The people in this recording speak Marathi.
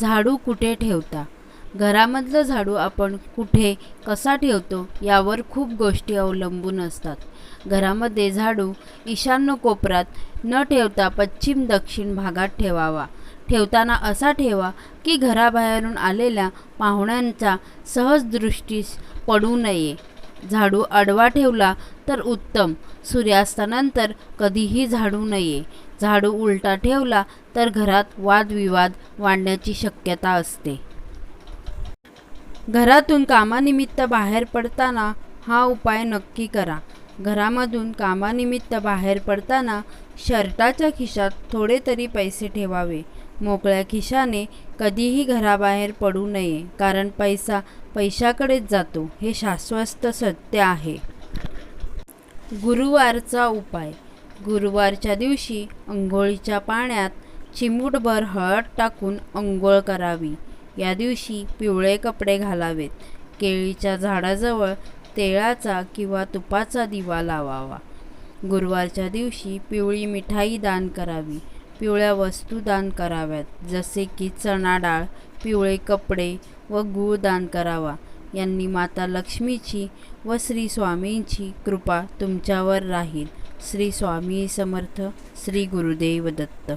झाडू कुठे ठेवता? घरामधलं झाडू आपण कुठे कसा ठेवतो? यावर खूप गोष्टी अवलंबून असतात. घरामध्ये झाडू ईशान्य कोपरात न ठेवता पश्चिम दक्षिण भागात ठेवावा. ठेवताना असा ठेवा की घराबाहेरून आलेल्या पाहुण्यांचा सहज दृष्टीस पडू नये. झाडू आडवा ठेवला तर उत्तम. सूर्यास्तानंतर कधीही झाडू नये. झाडू उलटा ठेवला तर घरात वादविवाद वाढण्याची शक्यता असते. घरातून कामानिमित्त बाहेर पडताना हा उपाय नक्की करा. घरामधून कामानिमित्त बाहेर पडताना शर्टाच्या खिशात थोडे तरी पैसे ठेवावे. मोकळ्या खिशाने कधीही घराबाहेर पडू नये कारण पैसा पैशाकडेच जातो हे शाश्वत सत्य आहे. गुरुवारचा उपाय. गुरुवारच्या दिवशी अंघोळीच्या पाण्यात चिमूटभर हळद टाकून अंघोळ करावी. या दिवशी पिवळे कपडे घालावेत. केळीच्या झाडाजवळ तेळाचा किंवा तुपाचा दिवा लावावा. गुरुवारच्या दिवशी पिवळी मिठाई दान करावी. पिवळ्या वस्तू दान कराव्यात जसे की चणा डाळ पिवळे कपडे व गूळ दान करावा. यांनी माता लक्ष्मीची व श्री स्वामींची कृपा तुमच्यावर राहील. श्री स्वामी समर्थ श्री गुरुदेव दत्त.